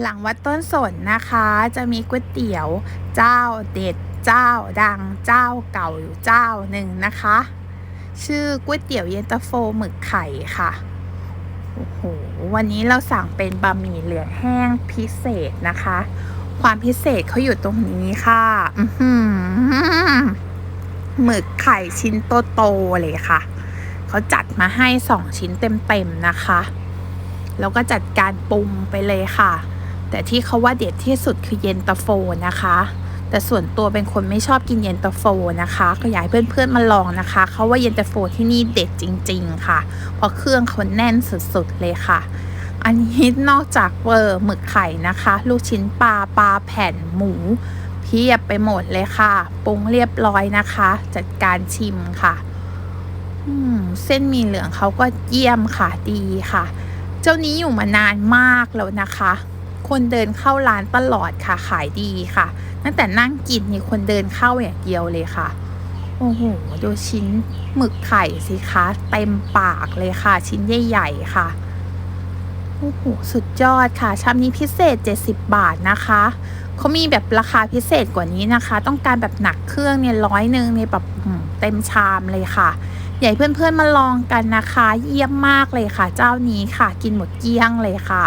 หลังวัดต้นสนนะคะ จะมีก๋วยเตี๋ยวเจ้าเด็ดเจ้าดังเจ้าเก่าอยู่เจ้าหนึ่งนะคะ ชื่อก๋วยเตี๋ยวเย็นตาโฟหมึกไข่ค่ะโอ้โหวันนี้เราสั่งเป็นบะหมี่เหลืองแห้งพิเศษนะคะ ความพิเศษเขาอยู่ตรงนี้ค่ะอื้อหือหมึกไข่ชิ้นโตๆเลยค่ะเขาจัดมาให้สองชิ้นเต็มๆนะคะแล้วก็จัดการปรุงไปเลยค่ะ แต่ที่เขาว่าเด็ดที่สุดคือเย็นตาโฟนะคะ แต่ส่วนตัวเป็นคนไม่ชอบกินเย็นตาโฟนะคะ ก็อยากให้เพื่อนๆมาลองนะคะ เขาว่าเย็นตาโฟที่นี่เด็ดจริง ๆ ค่ะ เพราะเครื่องเขาแน่นสุดๆเลยค่ะ อันนี้นอกจากเวอร์หมึกไข่นะคะ ลูกชิ้นปลาปลาแผ่นหมูเพียบไปหมดเลยค่ะปรุงเรียบร้อยนะคะ จัดการชิมค่ะอืมเส้นมีเหลืองเขาก็เยี่ยมค่ะดีค่ะ เจ้านี้อยู่มานานมากแล้วนะคะ คนเดินเข้าร้านตลอดค่ะขายดีค่ะ ตั้งแต่นั่งกินนี่คนเดินเข้าอย่างเดียวเลยค่ะ โอ้โหดูชิ้นหมึกไข่สิคะเต็มปากเลยค่ะ ชิ้นใหญ่ๆค่ะโอ้โหสุดยอดค่ะชามนี้พิเศษ 70 บาทนะคะเขามีแบบราคาพิเศษกว่านี้นะคะ ต้องการแบบหนักเครื่องเนี่ยร้อยหนึ่งเนี่ยแบบเต็มชามเลยค่ะอยากให้เพื่อนๆมาลองกันนะคะ เยี่ยมมากเลยค่ะ เจ้านี้ค่ะ กินหมดเกลี้ยงเลยค่ะ